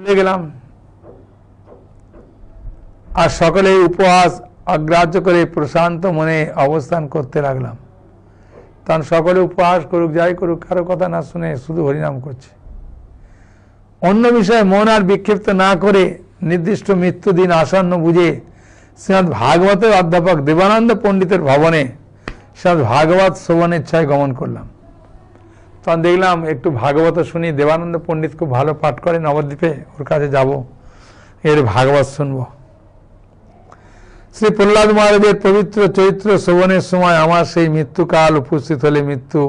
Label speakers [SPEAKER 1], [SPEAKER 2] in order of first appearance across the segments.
[SPEAKER 1] ভুলে গেলাম। আর সকলে উপহাস অগ্রাহ্য করে প্রশান্ত মনে অবস্থান করতে লাগলাম। তখন সকলে উপহাস করুক, যাই করুক, কারও কথা না শুনে শুধু হরিনাম করছে। অন্য বিষয়ে মন আর বিক্ষিপ্ত না করে নির্দিষ্ট মৃত্যু দিন আসন্ন বুঝে শ্রীমৎ ভাগবতের অধ্যাপক দেবানন্দ পণ্ডিতের ভবনে শ্রীমৎ ভাগবত শ্রবণের ইচ্ছায় গমন করলাম। তখন দেখলাম, একটু ভাগবত শুনি। দেবানন্দ পণ্ডিত খুব ভালো পাঠ করে নবদ্বীপে ওর কাছে যাব। এর ভাগবত শুনব। শ্রী প্রহ্লাদ মহারাজের পবিত্র চরিত্র শ্রবণের সময় আমার সেই মৃত্যুকাল উপস্থিত হলে মৃত্যু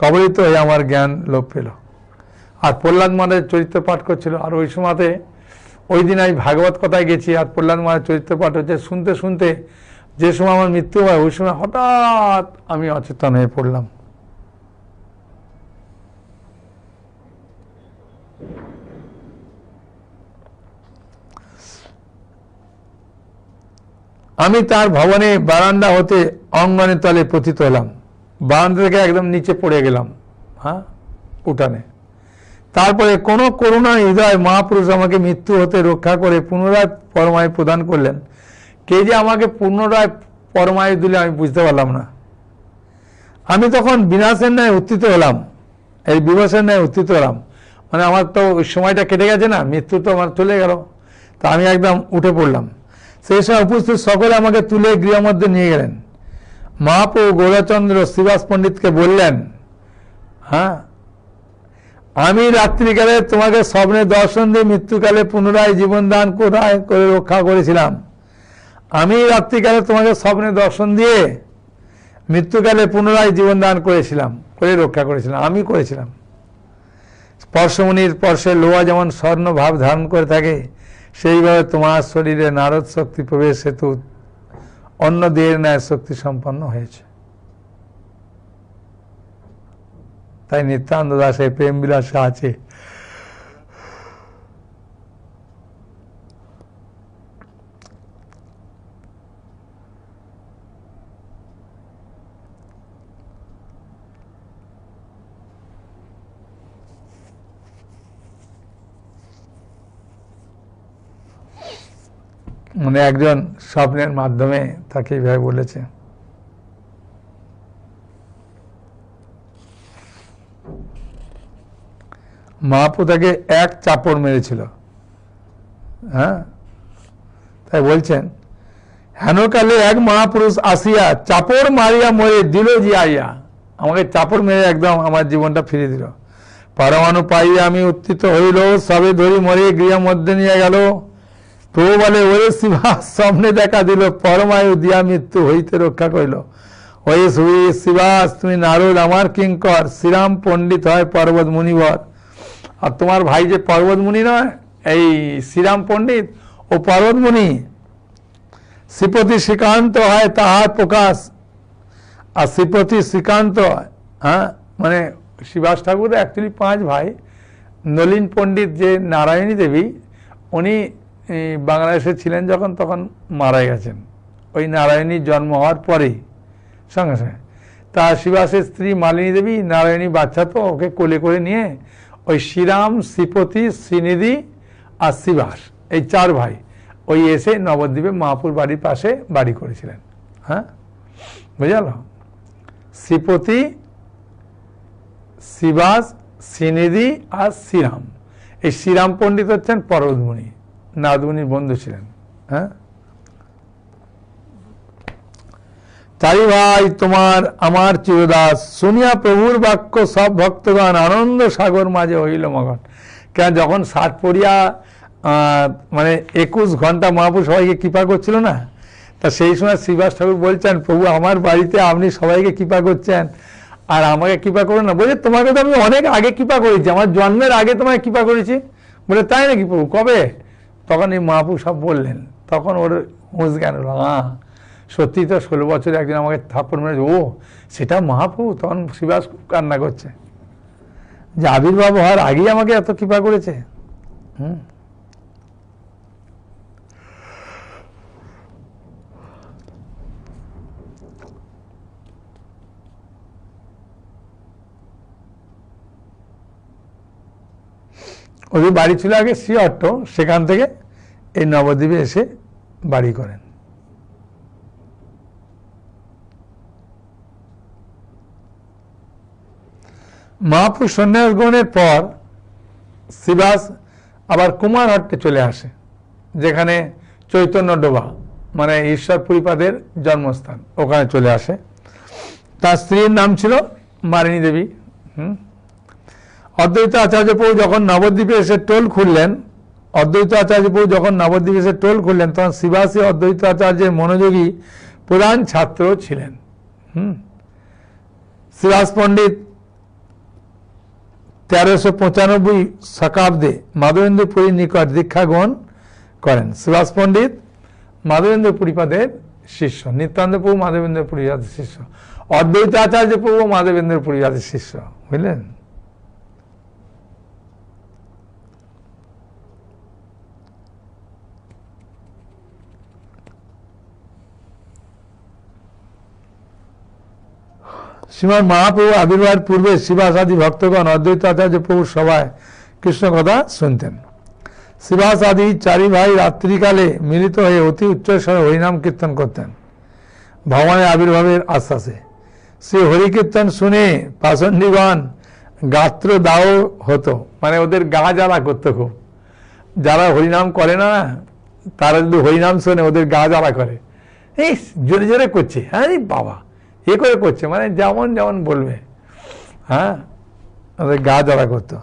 [SPEAKER 1] কবলিত হয়ে আমার জ্ঞান লোপ পেল। আর প্রহ্লাদ মহারাজের চরিত্র পাঠ করছিল। আর ওই সময়তে ওই দিন আমি ভাগবত কথায় গেছি। আর প্রহ্লাদ মহারাজ চরিত্র পাঠ হচ্ছে, শুনতে শুনতে যে সময় আমার মৃত্যু হয়, ওই সময় হঠাৎ আমি অচেতন হয়ে পড়লাম। আমি তার ভবনে বারান্দা হতে অঙ্গনের তলে পতিত হলাম বারান্দা থেকে একদম নিচে পড়ে গেলাম হ্যাঁ উঠানে। তারপরে কোনো করুণা হৃদয় মহাপুরুষ আমাকে মৃত্যু হতে রক্ষা করে পুনরায় পরমায়ু প্রদান করলেন। কে যে আমাকে পুনরায় পরমায়ু দিলে আমি বুঝতে পারলাম না। আমি তখন বিনাশের ন্যায় উত্থিত হলাম। এই বিবসের ন্যায় উত্থিত হলাম। মানে আমার তো ওই সময়টা কেটে গেছে না, মৃত্যু তো আমার চলে গেল। তা আমি একদম উঠে পড়লাম। সেই সময় উপস্থিত সকলে আমাকে তুলে গৃহ মধ্যে নিয়ে গেলেন। মহাপ্রভু গৌরচন্দ্র শ্রীবাস পণ্ডিতকে বললেন হ্যাঁ আমি রাত্রিকালে তোমাকে স্বপ্নে দর্শন দিয়ে মৃত্যুকালে পুনরায় জীবন দান কোথায় করে রক্ষা করেছিলাম? আমি রাত্রিকালে তোমাকে স্বপ্নে দর্শন দিয়ে মৃত্যুকালে পুনরায় জীবন দান করেছিলাম, করে রক্ষা করেছিলাম, আমি করেছিলাম। স্পর্শমণির স্পর্শে লোহা যেমন স্বর্ণ ভাব ধারণ করে থাকে সেইভাবে তোমার শরীরে নারদ শক্তি প্রবেশ হেতু অন্য দেহের ন্যায় শক্তি সম্পন্ন হয়েছে। তাই নিত্যান্ত দাসের প্রেম বিলাসে আছে। মানে একজন স্বপ্নের মাধ্যমে তাকে এইভাবে বলেছে। মহাপু তাকে এক চাপড় মেরেছিল। হ্যাঁ? তাই বলছেন হেনকালে এক মহাপুরুষ আসিয়া চাপড় মারিয়া মরে দিল যে আইয়া। আমাকে চাপড় মেরে একদম আমার জীবনটা ফিরে দিল। পরমাণু পাইয়া আমি উত্থিত হইল, সবে ধরি মরে গৃহ মধ্যে নিয়ে গেল। প্রভু বলে ওরে শিবাস স্বপ্নে দেখা দিল, পরমায়ু দিয়া মৃত্যু হইতে রক্ষা করিল। ওই সুই শিবাস, তুমি নারদ আমার কিঙ্কর, শ্রীরাম পণ্ডিত হয় পর্বত মুনিবর। আর তোমার ভাই যে পর্বত মুনি নয়, এই শ্রীরাম পণ্ডিত ও পর্বত মুনি, শ্রীপতি শ্রীকান্ত হয় তাহার প্রকাশ। আর শ্রীপতি শ্রীকান্ত হ্যাঁ মানে শিবাস ঠাকুর অ্যাকচুয়ালি পাঁচ ভাই। নলিন পণ্ডিত যে নারায়ণী দেবী, উনি বাংলাদেশে ছিলেন যখন, তখন মারা গেছেন। ওই নারায়ণীর জন্ম হওয়ার পরেই, সঙ্গে সঙ্গে। তা শিবাসের স্ত্রী মালিনী দেবী নারায়ণী বাচ্চা তো ওকে কোলে করে নিয়ে ওই শ্রীরাম, শ্রীপতি, শ্রীনিধি আর শিবাস, এই চার ভাই, ওই এসে নবদ্বীপে মাহাপুর বাড়ির পাশে বাড়ি করেছিলেন। হ্যাঁ? বুঝাল শ্রীপতি, শিবাস, শ্রীনিধি আর শ্রীরাম। এই শ্রীরাম পণ্ডিত হচ্ছেন পর্বতমণি নাদমণির বন্ধু ছিলেন। হ্যাঁ? চারি ভাই, তোমার, আমার চিরদাস, শুনিয়া প্রভুর বাক্য সব ভক্তগণ আনন্দ সাগর মাঝে হইল মগন। কেন, যখন ষাট পড়িয়া মানে একুশ ঘণ্টা মহাপুর সবাইকে কৃপা করছিল না? তা সেই সময় শ্রীবাস ঠাকুর বলছেন, প্রভু, আমার বাড়িতে আপনি সবাইকে কৃপা করছেন। আর আমাকে কৃপা করুন না। বলছে, তোমাকে তো আমি অনেক আগে কৃপা করেছি। আমার জন্মের আগে তোমায় কৃপা করেছি। বলে, তাই নাকি প্রভু? কবে? তখন এই মাপু সব বললেন, তখন ওর হুঁশ জ্ঞান হলো হ্যাঁ সত্যি তো ষোলো বছরে একদিন আমাকে থাপ্পড় মেরেছে। ও, সেটা মহাপু তখন শিবাস খুব কান্না করছে। যে আবির্ভাব হওয়ার আগেই আমাকে এত কৃপা করেছে? হুম ওদের বাড়ি ছিল আগে শ্রীহট্ট সেখান থেকে এই নবদ্বীপে এসে বাড়ি করেন। মহাপুর সন্ন্যাস গ্রহণের পর শিবাস আবার কুমারহট্টে চলে আসে, যেখানে চৈতন্য ডোবা মানে ঈশ্বর পরিপাদের জন্মস্থান, ওখানে চলে আসে। তার স্ত্রীর নাম ছিল মারিনী দেবী, হুম? অদ্বৈত আচার্য প্রভু যখন নবদ্বীপে এসে টোল খুললেন, অদ্বৈত আচার্য প্রভু যখন নবদ্বীপে এসে টোল খুললেন, তখন শিবাসী অদ্বৈত আচার্যের মনোযোগী প্রধান ছাত্র ছিলেন। হুম। শিবাস পণ্ডিত তেরোশো পঁচানব্বই শতাব্দে মাধবেন্দ্র পুরীর নিকট দীক্ষা গ্রহণ করেন। সুভাষ পণ্ডিত মাধবেন্দ্র পুরীপাদের শিষ্য, নিত্যানন্দ প্রভু মাধবেন্দ্র পুরীপাদের শিষ্য, অদ্বৈত আচার্য প্রভু মাধবেন্দ্র পুরীপাদের শিষ্য, বুঝলেন? শ্রীমান মহাপ্রভু আবির্ভাবের পূর্বে শিবাসাদি ভক্তগণ অদ্বৈত আচার্য প্রভুর সভায় কৃষ্ণ কথা শুনতেন। শিবাস আদি চারি ভাই রাত্রিকালে মিলিত হয়ে অতি উচ্চ উচ্চস্বরে হরিনাম কীর্তন করতেন। ভগবানের আবির্ভাবের আশ্বাসে। সে হরিকীর্তন শুনে পাচণ্ডীগণ গাত্র দাও হতো। মানে ওদের গা জ্বালা করতো খুব। যারা হরিনাম করে না, তারা যদি হরিনাম শোনে, ওদের গা জ্বালা করে। এই জোরে জোরে করছে। হ্যাঁ বাবা। এ করে করছে মানে যেমন যেমন বলবে। হ্যাঁ? ওদের গা জ্বালা করতো।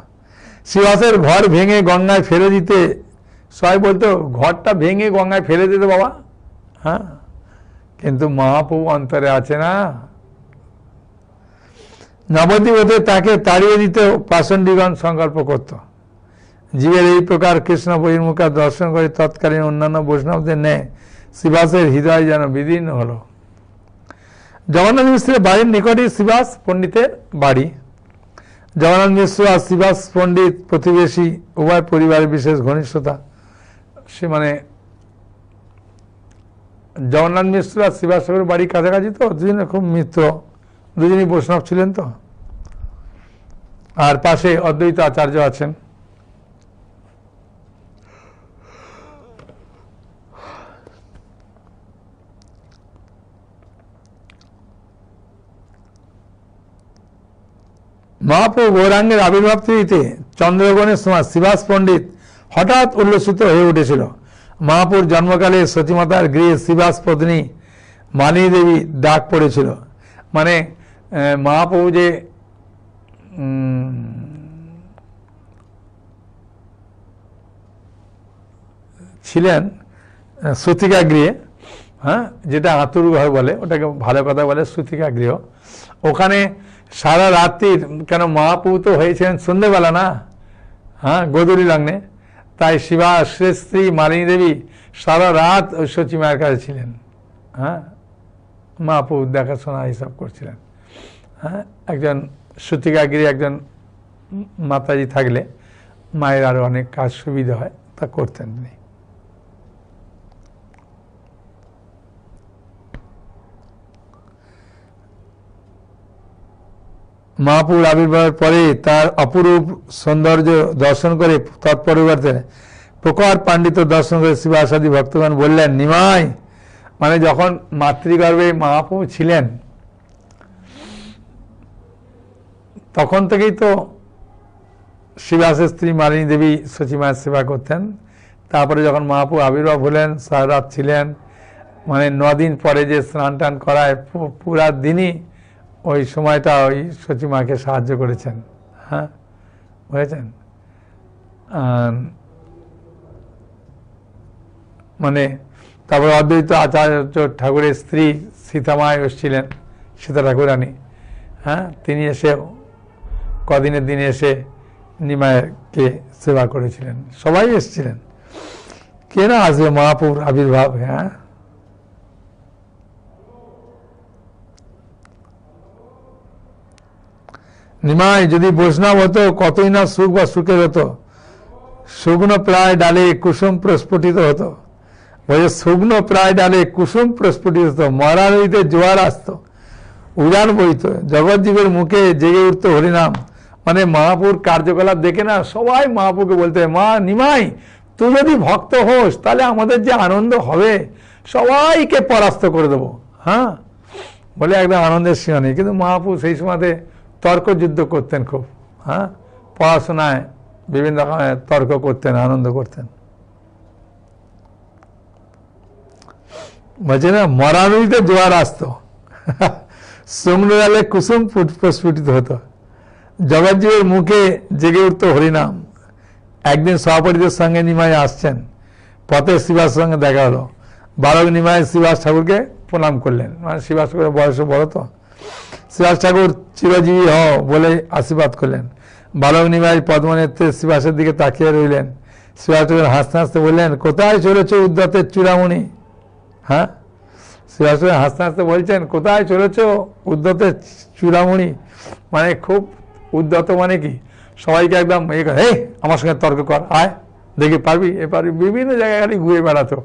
[SPEAKER 1] শিবাসের ঘর ভেঙে গঙ্গায় ফেলে দিতে, সবাই বলতো, ঘরটা ভেঙে গঙ্গায় ফেলে দিতে বাবা। হ্যাঁ? কিন্তু মহাপ্রভু অন্তরে আছে না। নবদ্বীপ হতে তাকে তাড়িয়ে দিতে পাষণ্ডীগণ সংকল্প করত। জীবের এই প্রকার কৃষ্ণ বহির্মুখা দর্শন করে তৎকালীন অন্যান্য বৈষ্ণবদের নেয় শিবাসের হৃদয় যেন বিদীর্ণ হলো। জগন্নাথ মিশ্রের বাড়ির নিকটই শিবাস পণ্ডিতের বাড়ি। জগন্নাথ মিশ্র আর শিবাস পণ্ডিত প্রতিবেশী, উভয় পরিবারের বিশেষ ঘনিষ্ঠতা। সে মানে জগন্নাথ মিশ্র আর শিবাস ঠাকুরের বাড়ি কাছাকাছি তো, দুজনে খুব মিত্র। দুজনই বৈষ্ণব ছিলেন তো। আর পাশে অদ্বৈত আচার্য আছেন। মহাপ্রভু গৌরাঙ্গের আবির্ভাব তিথিতে চন্দ্রগ্রহণের সময় শিবাস পণ্ডিত হঠাৎ উল্লসিত হয়ে উঠেছিল। মহাপুর জন্মকালে সতীমাতার গৃহে শিবাস পত্নী মালিনী দেবী ডাক পড়েছিল। মানে মহাপ্রভু যে ছিলেন সূতিকা গৃহে হ্যাঁ যেটা আতুর ঘর বলে, ওটাকে ভালো কথা বলে সূতিকা গৃহ। ওখানে সারা রাত্রির কেন মহাপ্রভু তো হয়েছিলেন সন্ধ্যেবেলা না? হ্যাঁ গোদুরি লগ্নে। তাই শিবা শ্রী মালিনী দেবী সারা রাত ওই সচী মায়ের কাছে ছিলেন। হ্যাঁ মহাপ্রভু দেখাশোনা এইসব করছিলেন। হ্যাঁ একজন সূতিকাগিরি, একজন মাতাজি থাকলে মায়ের আরও অনেক কাজ সুবিধা হয়, তা করতেন তিনি। মহাপুর আবির্ভাবের পরে তার অপরূপ সৌন্দর্য দর্শন করে তৎপরিবর্তে প্রকার পাণ্ডিত দর্শন করে শিবাসাদি ভক্তগণ বললেন, নিমাই মানে যখন মাতৃগর্ভে মহাপ্রভু ছিলেন, তখন থেকেই তো শিবাসের স্ত্রী মালিনী দেবী সচিমায়ের সেবা করতেন। তারপরে যখন মহাপ্রভু আবির্ভাব হলেন, সারা ছিলেন মানে দিন পরে যে স্নান টান করায় পুরা দিনই ওই সময়টা ওই সচিমাকে সাহায্য করেছেন হ্যাঁ? বুঝেছেন? মানে তারপরে অদ্বৈত আচার্য ঠাকুরের স্ত্রী সীতামায় এসেছিলেন, সীতা ঠাকুরানী হ্যাঁ? তিনি এসে কদিনের দিনে এসে নিমায়কে সেবা করেছিলেন। সবাই এসেছিলেন। কে না আসবে মহাপুর আবির্ভাব হ্যাঁ? নিমাই, যদি বৈষ্ণব হতো, কতই না সুখ বা সুখের হতো। শুকনো প্রায় ডালে কুসুম প্রস্ফুটিত হতো। বলে শুকনো প্রায় ডালে কুসুম প্রস্ফুটিত হতো। মরা নদীতে জোয়ার আসতো। উড়ান বইত। জগৎজীবের মুখে জেগে উঠতো হরিনাম। মানে মহাপুর কার্যকলাপ দেখে না, সবাই মহাপুরকে বলতে মা, নিমাই, তুই যদি ভক্ত হোস, তাহলে আমাদের যে আনন্দ হবে, সবাইকে পরাস্ত করে দেবো। হ্যাঁ? বলে একদম আনন্দের সীমা নেই। কিন্তু মহাপুর সেই সময়তে তর্ক যুদ্ধ করতেন খুব হ্যাঁ? পড়াশোনায় বিভিন্ন রকমের তর্ক করতেন, আনন্দ করতেন। বলছে না মরা জোয়ার আসতো। শুকনো কুসুম ফুট- প্রস্ফুটিত হতো। জগৎজীবের মুখে জেগে উঠতো হরিনাম। একদিন সভাপতিদের সঙ্গে নিমাই আসছেন। পথে শিবাস সঙ্গে দেখা হলো। বালক নিমাই শিবাস ঠাকুরকে প্রণাম করলেন। মানে শিবাস ঠাকুরের বয়স বড় তো। শিবাস ঠাকুর চিরজীবী হ বলে আশীর্বাদ করলেন। বালক নিমাই পদ্মনেত্রে শিবাসের দিকে তাকিয়ে রইলেন। শিবাস ঠাকুর হাসতে হাসতে বললেন, কোথায় চলেছে উদ্যতের চূড়ামণি? হ্যাঁ? শিবাস ঠাকুর হাসতে হাসতে বলছেন, কোথায় চলেছ উদ্যতের চূড়ামণি? মানে খুব উদ্যত মানে কি? সবাইকে একদম এ করে, এই, আমার সঙ্গে তর্ক কর, আয়, দেখি পারবি? এ পারবি, বিভিন্ন জায়গায় খালি ঘুরে বেড়াতো।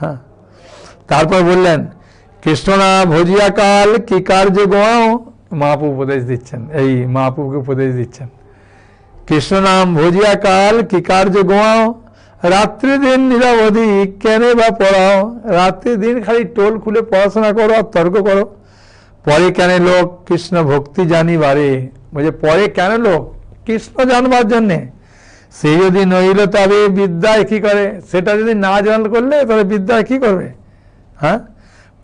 [SPEAKER 1] হ্যাঁ? তারপর বললেন কৃষ্ণনা ভজিয়া কাল কি কার্য গোয়াও মহাপু উপদেশ দিচ্ছেন। এই মহাপুকে উপদেশ দিচ্ছেন। কৃষ্ণ নাম ভজিয়া কাল কি কার্য গোয়াও রাত্রি দিন নিরবধি কেনে বা পড়াও রাত্রি দিন খালি টোল খুলে পড়াশোনা করো আর তর্ক করো। পরে কেন লোক কৃষ্ণ ভক্তি জানি জানিবারে? বলছে, পরে কেন লোক? কৃষ্ণ জানবার জন্যে। সেই যদি নইল তবে বিদ্যায় কি করে? সেটা যদি না জান করলে তাহলে বিদ্যায় কি করবে? হ্যাঁ?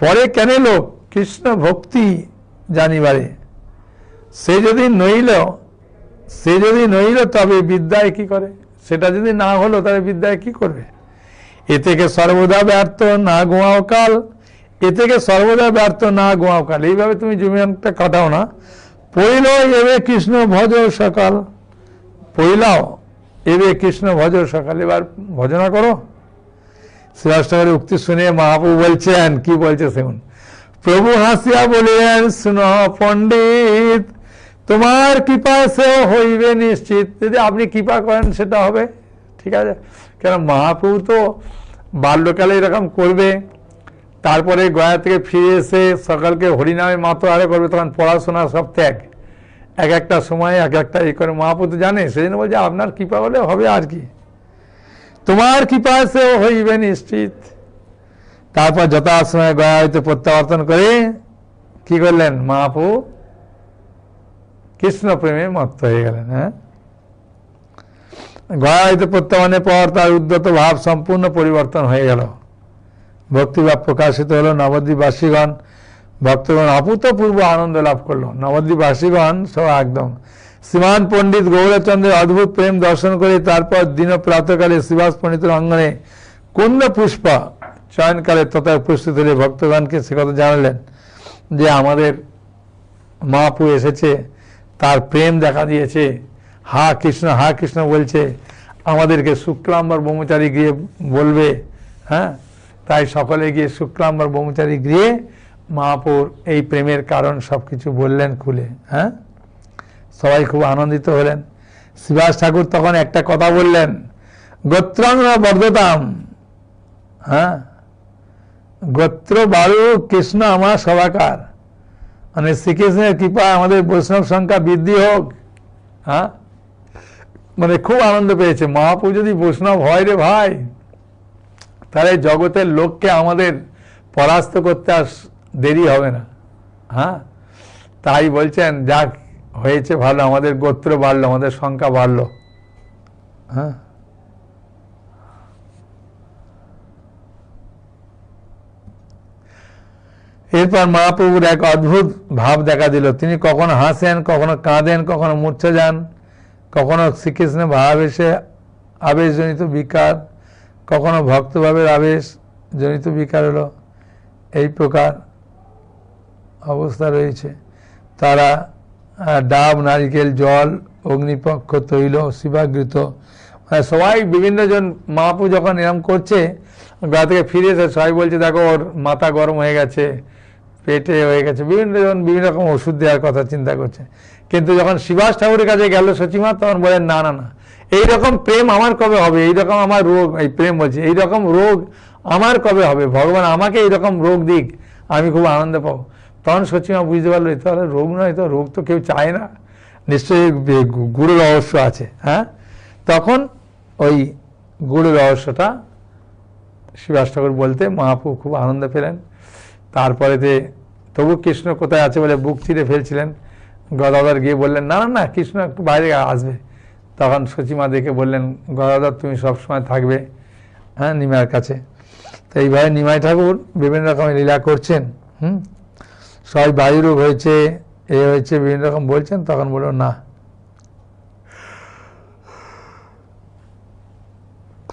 [SPEAKER 1] পরে কেন লোক কৃষ্ণ ভক্তি জানিবারে। সে যদি নইল, সে যদি নইল, তবে বিদ্যায় কি করে? সেটা যদি না হলো তাহলে বিদ্যায় কি করবে? এ থেকে সর্বদা ব্যর্থ, না গোয়াও কাল। এ থেকে সর্বদা ব্যর্থ, না গোয়াও কাল। এইভাবে তুমি জীবনটা কাটাও না। পইল এবে কৃষ্ণ ভজ সকাল। পইলাও এবে কৃষ্ণ ভজ সকাল। এবার ভজনা করো। ঠাকুরের উক্তি শুনে মহাপ্রভু বলছেন, কি বলছে শুনুন। প্রভু হাসিয়া বলিলেন, শুন পণ্ডিত, তোমার কৃপা সে হইবে নিশ্চিত। যদি আপনি কৃপা করেন, সেটা হবে। ঠিক আছে? কেন মহাপ্রভু তো বাল্যকালে এরকম করবে। তারপরে গয়া থেকে ফিরে এসে সকালকে হরিনামে মাতো আরে করবে, তখন পড়াশোনা সব ত্যাগ। এক একটা সময় এক একটা এই করে। মহাপ্রভু তো জানে সেই জন্য বলছে, আপনার কৃপা হলে হবে আর কি? তোমার কৃপা সে হইবে নিশ্চিত। তারপর যথাসময়ে গয়া হইতে প্রত্যাবর্তন করে কি করলেন? মহাপ্রভু কৃষ্ণ প্রেমে মত্ত হয়ে গেলেন হ্যাঁ? গয়া হইতে প্রত্যাবর্তনের পর তার উদ্যত ভাব সম্পূর্ণ পরিবর্তন হয়ে গেল। ভক্তিভাব প্রকাশিত হলো, নবদ্বীপবাসীগণ, ভক্তগণ অভূতপূর্ব আনন্দ লাভ করল। নবদ্বীপবাসীগণ সব একদম শ্রীমান পণ্ডিত গৌরচন্দ্রের অদ্ভুত প্রেম দর্শন করে তারপর দিন প্রাতকালে শ্রীবাস পণ্ডিতের অঙ্গনে কুন্দ পুষ্পা চয়নকালে তথা উপস্থিত হলে ভক্তগণকে সে কথা জানালেন যে আমাদের মহাপু এসেছে, তার প্রেম দেখা দিয়েছে, হা কৃষ্ণ হা কৃষ্ণ বলছে, আমাদেরকে শুক্লাম্বর ব্রহ্মচারী গিয়ে বলবে হ্যাঁ? তাই সকলে গিয়ে শুক্লাম্বর ব্রহ্মচারী গৃহে মহাপুর এই প্রেমের কারণ সব কিছু বললেন খুলে হ্যাঁ? সবাই খুব আনন্দিত হলেন। শিবাস ঠাকুর তখন একটা কথা বললেন, গোত্রাঙ্গ বর্ধতাম হ্যাঁ? গোত্র বারু, কৃষ্ণ আমার সবাকার মানে শ্রীকৃষ্ণের কৃপা আমাদের বৈষ্ণব সংখ্যা বৃদ্ধি হোক। হ্যাঁ? মানে খুব আনন্দ পেয়েছে। মহাপু যদি বৈষ্ণব হয় রে ভাই, তাহলে জগতের লোককে আমাদের পরাস্ত করতে আর দেরি হবে না। হ্যাঁ? তাই বলছেন, যাক হয়েছে ভালো, আমাদের গোত্র বাড়লো, আমাদের সংখ্যা বাড়লো। হ্যাঁ? এরপর মহাপ্রভুর এক অদ্ভুত ভাব দেখা দিল। তিনি কখনো হাসেন, কখনো কাঁদেন, কখনো মূর্ছা যান, কখনো শ্রীকৃষ্ণের ভাব এসে আবেশজনিত বিকার, কখনো ভক্তভাবের আবেশ জনিত বিকার হলো। এই প্রকার অবস্থা রয়েছে। তারা ডাব, নারিকেল, জল, অগ্নিপক্ষ, তৈল শিবাগৃত মানে সবাই বিভিন্ন জন মহাপু যখন এরম করছে গা থেকে ফিরে এসে সবাই বলছে, দেখো, ওর মাথা গরম হয়ে গেছে, পেটে হয়ে গেছে। বিভিন্ন জন বিভিন্ন রকম ওষুধ দেওয়ার কথা চিন্তা করছে। কিন্তু যখন শিবাস ঠাকুরের কাছে গেল সচিমা তখন বলেন, না না না, এইরকম প্রেম আমার কবে হবে? এইরকম আমার রোগ, এই প্রেম বলছি, এইরকম রোগ আমার কবে হবে? ভগবান আমাকে এইরকম রোগ দিক, আমি খুব আনন্দ পাবো। তখন সচিমা বুঝতে পারল, এ তো রোগ নয় তো রোগ তো কেউ চায় না। নিশ্চয়ই বে- গু- গুরু রহস্য আছে হ্যাঁ? তখন ওই গুরু রহস্যটা শিবাস ঠাকুর বলতে মহাপ্রভু খুব আনন্দ পেলেন। তারপরেতে, তবু কৃষ্ণ কোথায় আছে বলে বুক ছিঁড়ে ফেলছিলেন? গদাধর গিয়ে বললেন, না না কৃষ্ণ একটু বাইরে আসবে। তখন সচিমা দেখে বললেন, গদাধর, তুমি সবসময় থাকবে হ্যাঁ নিমাইয়ের কাছে। তো এইভাবে নিমাই ঠাকুর বিভিন্ন রকমের লীলা করছেন, হুম? সবাই বায়ুরূপ হয়েছে, এ হয়েছে, বিভিন্ন রকম বলছেন, তখন বলল, না।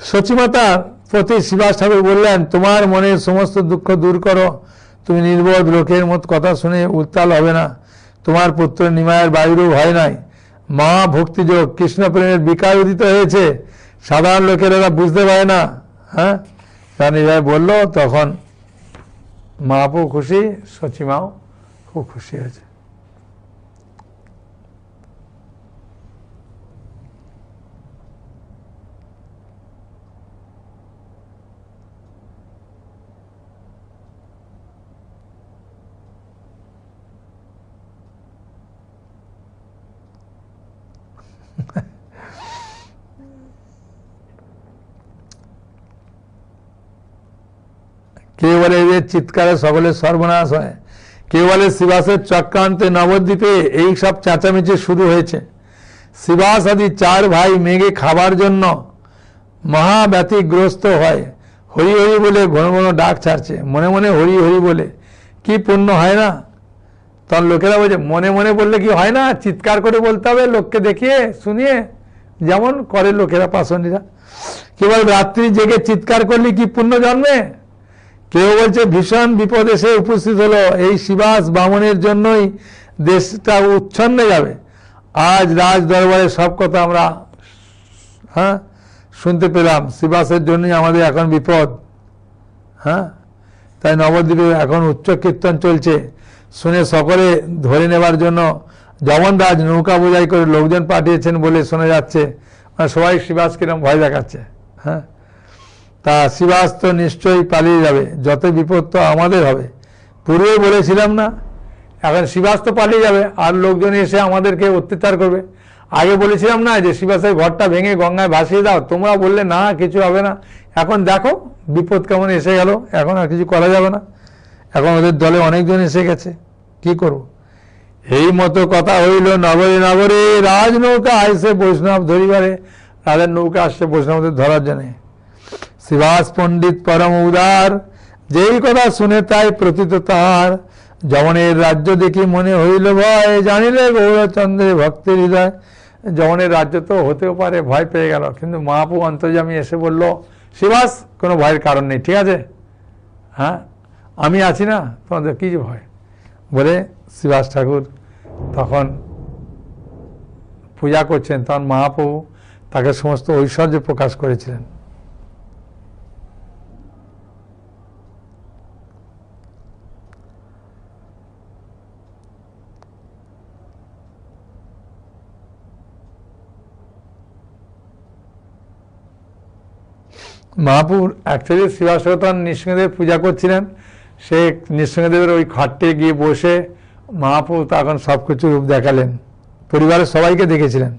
[SPEAKER 1] সচিমাতার প্রতি শিবাস ঠাকুর বললেন, তোমার মনের সমস্ত দুঃখ দূর করো। তুমি নির্বোধ লোকের মত কথা শুনে উত্তাল হবে না। তোমার পুত্র নিমায়ের বায়ুরূপ হয় নাই। মা ভক্তিযোগ কৃষ্ণ প্রেমের বিকার উদিত হয়েছে। সাধারণ লোকেরা বুঝতে পারে না। হ্যাঁ? তা নিমায় বলল, তখন মাপও খুশি সচিমাও খুব খুশি হয়েছে। কেউ বলে এদের চিৎকারে সকলের সর্বনাশ হয়। কেউ বলে শিবাসের চক্রান্তে নবদ্বীপে এই সব চেঁচামেচি শুরু হয়েছে। শিবাস আদি চার ভাই মেঘে খাবার জন্য মহাব্যাধিগ্রস্ত হয়। হরি হরি বলে ঘন ঘন ডাক ছাড়ছে। মনে মনে হরি হরি বলে, কি পুণ্য হয় না? তখন লোকেরা বলছে, মনে মনে বললে কি হয় না? চিৎকার করে বলতে হবে, লোককে দেখিয়ে, শুনিয়ে। যেমন করে লোকেরা পাশনীরা কেবল রাত্রি জেগে চিৎকার করলে কি পুণ্য জন্মে? কেউ বলছে ভীষণ বিপদ এসে উপস্থিত হলো। এই শিবাস বামনের জন্যই দেশটা উচ্ছন্নে যাবে। আজ রাজ দরবারে সব কথা আমরা হ্যাঁ শুনতে পেলাম। শিবাসের জন্যই আমাদের এখন বিপদ। হ্যাঁ তাই নবদ্বীপে এখন উচ্চ কীর্তন চলছে। শুনে সকলে ধরে নেবার জন্য জমনরাজ নৌকা বোঝাই করে লোকজন পাঠিয়েছেন বলে শোনা যাচ্ছে। সবাই শিবাস কিরম ভয় দেখাচ্ছে। হ্যাঁ তা শিবাস তো নিশ্চয়ই পালিয়ে যাবে, যত বিপদ তো আমাদের হবে। পূর্বে বলেছিলাম না, এখন শিবাস তো পালিয়ে যাবে আর লোকজন এসে আমাদেরকে অত্যাচার করবে। আগে বলেছিলাম না যে শিবাসের ঘরটা ভেঙে গঙ্গায় ভাসিয়ে দাও, তোমরা বললে না, কিছু হবে না। এখন দেখো, বিপদ কেমন এসে গেল, এখন আর কিছু করা যাবে না। এখন ওদের দলে অনেকজন এসে গেছে, কি করব? এই মতো কথা হইল নগরে নগরে, রাজনৌকা আইসে বৈষ্ণব ধরিবারে। তাদের নৌকা আসছে বৈষ্ণবদের ধরার জন্যে। শিবাস পণ্ডিত পরম উদার। যেই কথা শুনে তাই প্রতীত তাহার। যমনের রাজ্য দেখি মনে হইল ভয়। জানিলে গৌরচন্দ্রের ভক্তের হৃদয়। যমনের রাজ্য তো হতেও পারে, ভয় পেয়ে গেল। কিন্তু মহাপু অন্তর্যামী এসে বলল, শিবাস, কোনো ভয়ের কারণ নেই, ঠিক আছে? হ্যাঁ আমি আছি না, তোমাদের কি ভয়? বলে শিবাস ঠাকুর তখন পূজা করছেন। তখন মহাপ্রভু তাকে সমস্ত ঐশ্বর্য প্রকাশ করেছিলেন। মহাপুর অ্যাকচুয়ালি শিবাশতান নৃসিংহদেব পূজা করছিলেন। সে নৃসিংহদেবের ওই খাটে গিয়ে বসে মহাপুর তখন সব কিছু রূপ দেখালেন। পরিবারের সবাইকে দেখেছিলেন।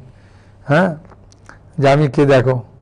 [SPEAKER 1] হ্যাঁ? যে আমি কে দেখো?